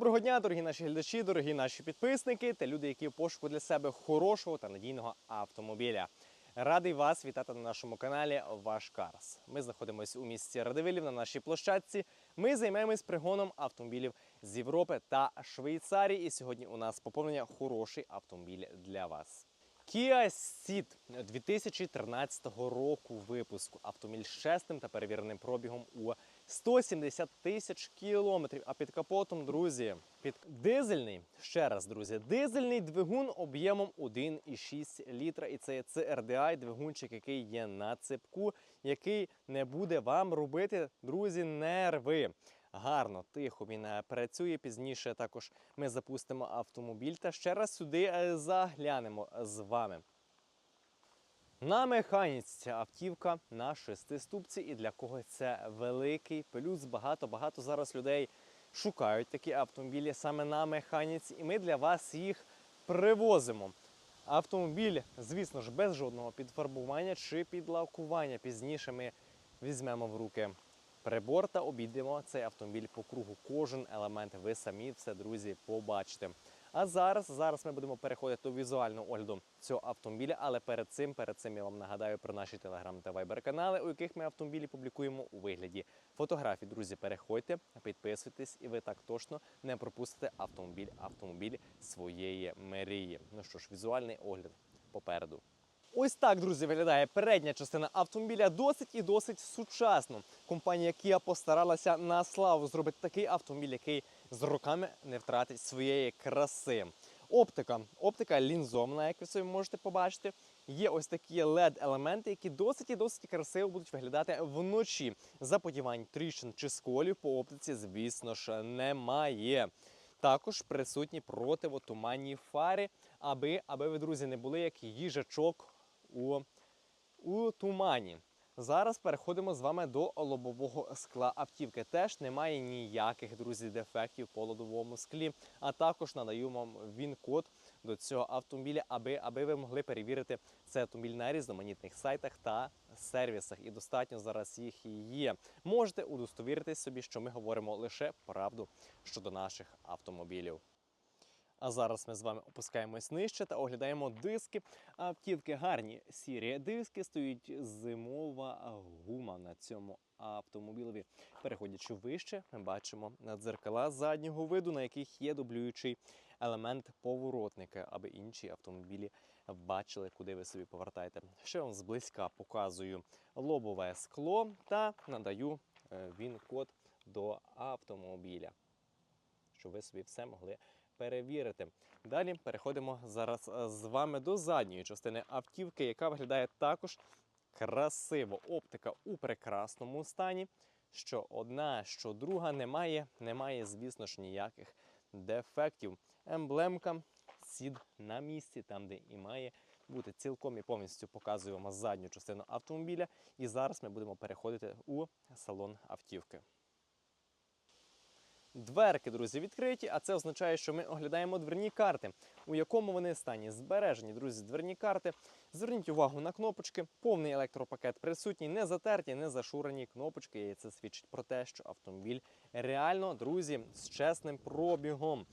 Доброго дня, дорогі наші глядачі, дорогі наші підписники та люди, які в пошуку для себе хорошого та надійного автомобіля. Радий вас вітати на нашому каналі Ваш Карс. Ми знаходимося у місті Радивилів на нашій площадці. Ми займаємось пригоном автомобілів з Європи та Швейцарії. І сьогодні у нас поповнення хороший автомобіль для вас. Kia Ceed 2013 року випуску. Автомобіль з чесним та перевіреним пробігом у 170 тисяч кілометрів. А під капотом, друзі, під дизельний, ще раз, друзі, дизельний двигун об'ємом 1,6 літра. І це CRDI двигунчик, який є на цепку, який не буде вам робити, друзі, нерви. Гарно, тихо він е, працює. Пізніше також ми запустимо автомобіль та ще раз сюди е, заглянемо з вами. На механіці ця автівка на шестиступці, і для кого це великий плюс. Багато багато зараз людей шукають такі автомобілі саме на механіці, і ми для вас їх привозимо. Автомобіль, звісно ж, без жодного підфарбування чи підлакування. Пізніше ми візьмемо в руки прибор та обійдемо цей автомобіль по кругу. Кожен елемент ви самі все, друзі, побачите. А зараз, зараз ми будемо переходити до візуального огляду цього автомобіля. Але перед цим, перед цим я вам нагадаю про наші телеграм та вайбер канали, у яких ми автомобілі публікуємо у вигляді фотографій. Друзі, переходьте, підписуйтесь, і ви так точно не пропустите автомобіль, автомобіль своєї мрії. Ну що ж, візуальний огляд попереду. Ось так, друзі, виглядає передня частина автомобіля досить і досить сучасно. Компанія Kia постаралася на славу зробити такий автомобіль, який з роками не втратить своєї краси. Оптика. Оптика лінзована, як ви собі можете побачити. Є ось такі LED-елементи, які досить і досить красиво будуть виглядати вночі. Заподівань тріщин чи сколів по оптиці, звісно ж, немає. Також присутні противотуманні фари, аби, аби ви, друзі, не були як їжачок у, у тумані. Зараз переходимо з вами до лобового скла автівки. Теж немає ніяких, друзі, дефектів по лобовому склі. А також надаю вам він-код до цього автомобіля, аби, аби ви могли перевірити цей автомобіль на різноманітних сайтах та сервісах. І достатньо зараз їх є. Можете удостовіритись собі, що ми говоримо лише правду щодо наших автомобілів. А зараз ми з вами опускаємось нижче та оглядаємо диски. Автівки гарні сірі диски, стоїть зимова гума на цьому автомобілеві. Переходячи вище, ми бачимо дзеркала заднього виду, на яких є дублюючий елемент поворотника, аби інші автомобілі бачили, куди ви собі повертаєте. Ще вам зблизька показую лобове скло та надаю е, він-код до автомобіля, щоб ви собі все могли перевірити. Далі переходимо зараз е, з вами до задньої частини автівки, яка виглядає також красиво. Оптика у прекрасному стані. Що одна, що друга, немає, немає, звісно ж, ніяких дефектів. Емблемка сід на місці, там, де і має бути цілком і повністю показуємо задню частину автомобіля. І зараз ми будемо переходити у салон автівки. Дверки, друзі, відкриті, а це означає, що ми оглядаємо дверні карти, у якому вони стані збережені, друзі, дверні карти. Зверніть увагу на кнопочки. Повний електропакет присутній, не затерті, не зашурені кнопочки. І це свідчить про те, що автомобіль реально, друзі, з чесним пробігом.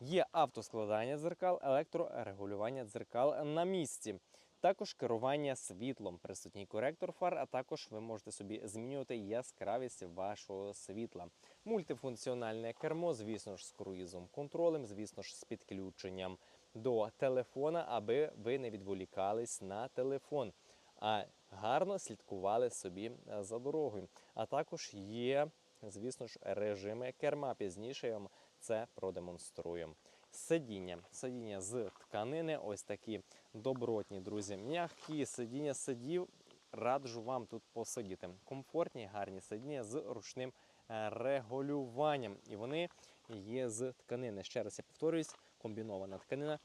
Є автоскладання дзеркал, електрорегулювання дзеркал на місці. Також керування світлом, присутній коректор фар, а також ви можете собі змінювати яскравість вашого світла. Мультифункціональне кермо, звісно ж, з круїзом контролем, звісно ж, з підключенням до телефона, аби ви не відволікались на телефон, а гарно слідкували собі е, за дорогою. А також є, звісно ж, режими керма. Пізніше я вам це продемонструю. Сидіння. Сидіння з тканини, ось такі добротні, друзі. М'які сидіння сидів. Раджу вам тут посидіти. Комфортні, гарні сидіння з ручним регулюванням. І вони є з тканини. Ще раз я повторююсь, комбінована тканина.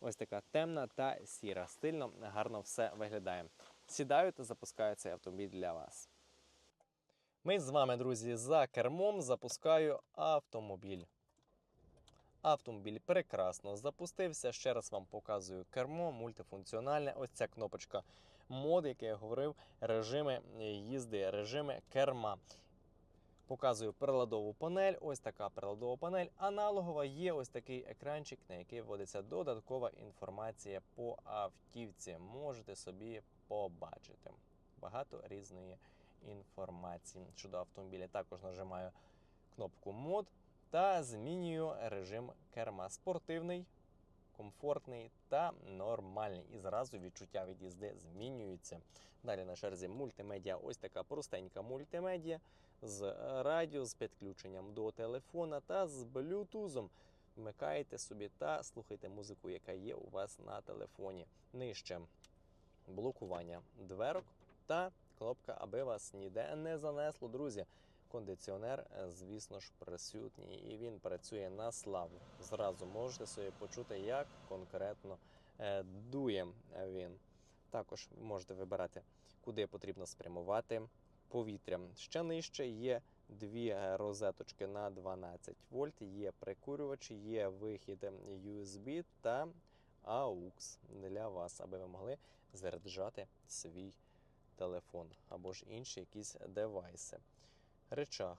Ось така темна та сіра. Стильно, гарно все виглядає. Сідаю та запускаю цей автомобіль для вас. Ми з вами, друзі, за кермом запускаю автомобіль. Автомобіль прекрасно запустився. Ще раз вам показую кермо, мультифункціональне. Ось ця кнопочка мод, як я говорив, режими їзди, режими керма. Показую приладову панель. Ось така приладова панель. Аналогова є ось такий екранчик, на який вводиться додаткова інформація по автівці. Можете собі побачити багато різної інформації щодо автомобіля. Також нажимаю кнопку мод та змінюю режим керма спортивний, комфортний та нормальний. І зразу відчуття від їзди змінюються. Далі на черзі мультимедіа. Ось така простенька мультимедіа з радіо, з підключенням до телефона та з блютузом. Вмикаєте собі та слухайте музику, яка є у вас на телефоні. Нижче блокування дверок та кнопка, аби вас ніде не занесло, друзі. Кондиціонер, е, звісно ж, присутній, і він працює на славу. Зразу можете собі почути, як конкретно е, дує він. Також можете вибирати, куди потрібно спрямувати повітря. Ще нижче є дві е, розеточки на 12 вольт, є прикурювач, є вихід USB та AUX для вас, аби ви могли заряджати свій телефон або ж інші якісь девайси. Речах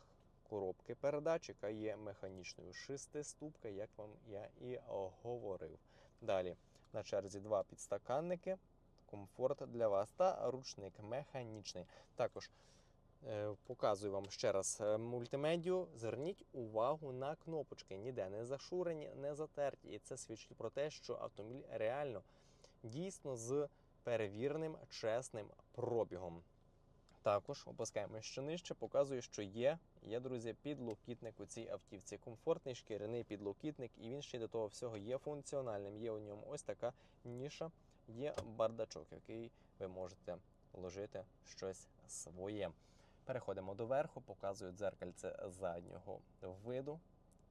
коробки передач, яка є механічною шестиступка, як вам я і говорив. Далі на черзі два підстаканники, комфорт для вас та ручник механічний. Також е, показую вам ще раз е, мультимедію. Зверніть увагу на кнопочки, ніде не зашурені, не затерті. І це свідчить про те, що автомобіль реально дійсно з перевіреним чесним пробігом. Також опускаємо ще нижче, показую, що є, є, друзі, підлокітник у цій автівці. Комфортний шкіряний підлокітник, і він ще до того всього є функціональним. Є у ньому ось така ніша, є бардачок, який ви можете вложити щось своє. Переходимо до верху, показую дзеркальце заднього виду.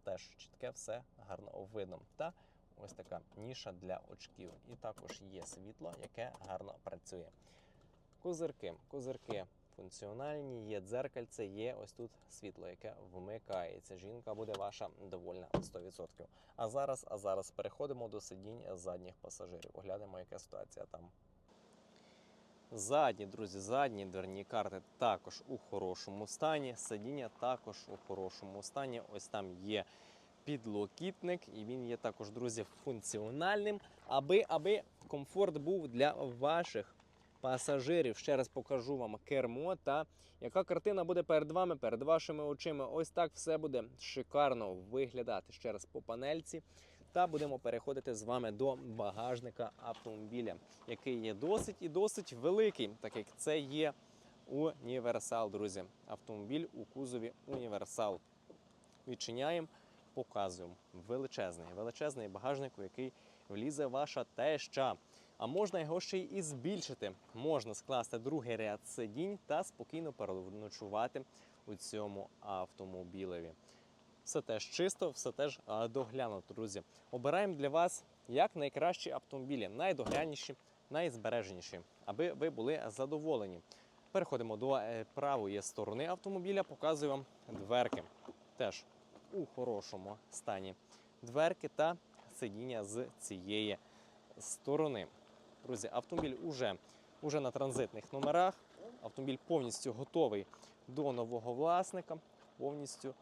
Теж чітке все гарно видно. Та ось така ніша для очків. І також є світло, яке гарно працює. Козирки. Козирки функціональні, є дзеркальце, є ось тут світло, яке вмикається. Жінка буде ваша довольна 100%. А зараз, а зараз переходимо до сидінь задніх пасажирів. Оглянемо, яка ситуація там. Задні, друзі, задні дверні карти також у хорошому стані. Сидіння також у хорошому стані. Ось там є підлокітник, і він є також, друзі, функціональним, аби, аби комфорт був для ваших пасажирів. Ще раз покажу вам кермо та яка картина буде перед вами, перед вашими очима. Ось так все буде шикарно виглядати ще раз по панельці. Та будемо переходити з вами до багажника автомобіля, який є досить і досить великий, так як це є універсал, друзі. Автомобіль у кузові універсал. Відчиняємо, показуємо. Величезний, величезний багажник, у який влізе ваша теща. А можна його ще й і збільшити. Можна скласти другий ряд сидінь та спокійно переночувати у цьому автомобілеві. Все теж чисто, все теж а, доглянуто, друзі. Обираємо для вас як найкращі автомобілі, найдоглянніші, найзбереженіші, аби ви були задоволені. Переходимо до е, правої сторони автомобіля, показую вам дверки. Теж у хорошому стані. Дверки та сидіння з цієї сторони. Друзі, автомобіль уже, уже на транзитних номерах. Автомобіль повністю готовий до нового власника, повністю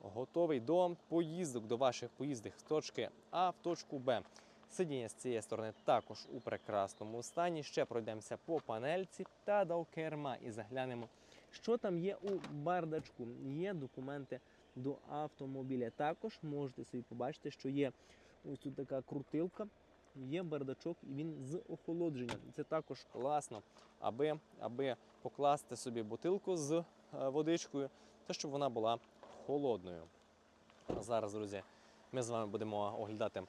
готовий до поїздок, до ваших поїздок з точки А в точку Б. Сидіння з цієї сторони також у прекрасному стані. Ще пройдемося по панельці та до керма і заглянемо, що там є у бардачку. Є документи до автомобіля. Також можете собі побачити, що є ось тут така крутилка, є бардачок і він з охолодженням. Це також класно, аби, аби покласти собі бутилку з е, водичкою, та щоб вона була холодною. А зараз, друзі, ми з вами будемо оглядати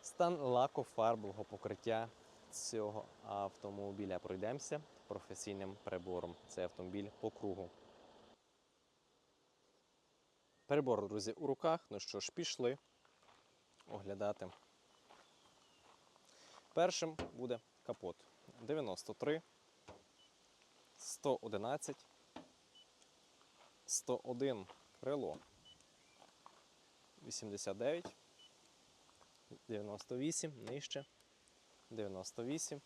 стан лакофарбового покриття цього автомобіля. Пройдемося професійним прибором. Цей автомобіль по кругу. Перебор, друзі, у руках. Ну що ж, пішли оглядати. Першим буде капот. 93, 111, 101 крило, 89, 98, нижче, 98,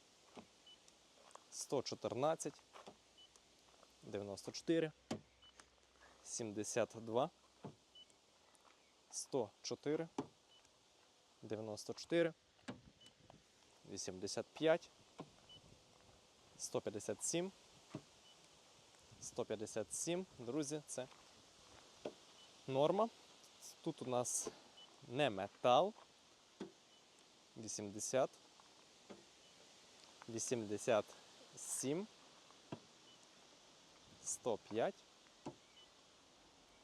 114, 94, 72, 104, 94, 85, 157, 157. Друзі, це норма. Тут у нас не метал. 80, 87, 105,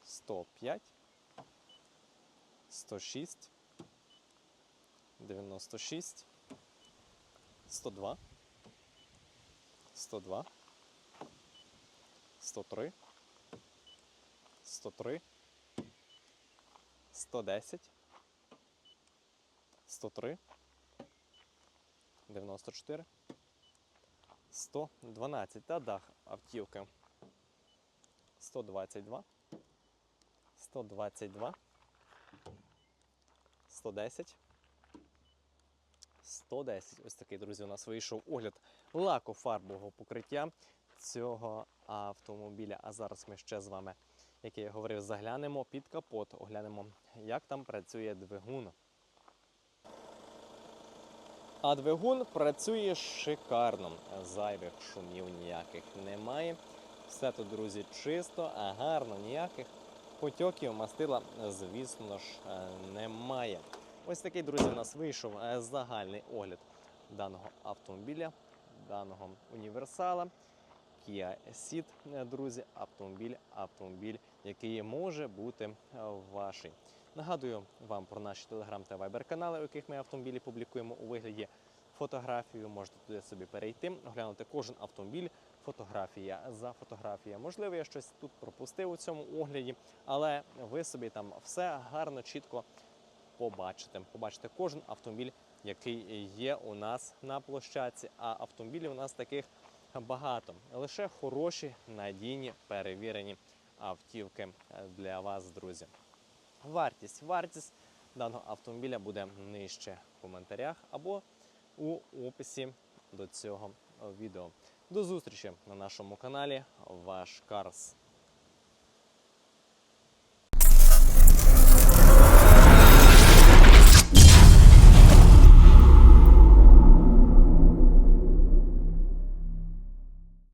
105, 106, 96, 102, 102, 103, 103, 110, 103, 94, 112 та дах автівки. 122, 122, 110, 110. Ось такий, друзі, у нас вийшов огляд лакофарбового покриття цього автомобіля. А зараз ми ще з вами, як я говорив, заглянемо під капот, оглянемо, як там працює двигун. А двигун працює шикарно. Зайвих шумів ніяких немає. Все тут, друзі, чисто, а гарно, ніяких потьоків мастила, звісно ж, е, немає. Ось такий, друзі, у нас вийшов е, загальний огляд даного автомобіля, даного універсала. Kia Ceed, е, друзі, автомобіль, автомобіль, який може бути е, ваший. Нагадую вам про наші телеграм та вайбер канали, у яких ми автомобілі публікуємо у вигляді фотографію. Можете туди собі перейти, оглянути кожен автомобіль. Фотографія за фотографія. Можливо, я щось тут пропустив у цьому огляді, але ви собі там все гарно, чітко побачите. Побачите кожен автомобіль, який є у нас на площадці. А автомобілів у нас таких багато. Лише хороші, надійні, перевірені автівки для вас, друзі. Вартість. Вартість даного автомобіля буде нижче в коментарях або у описі до цього відео. До зустрічі на нашому каналі Ваш Карс.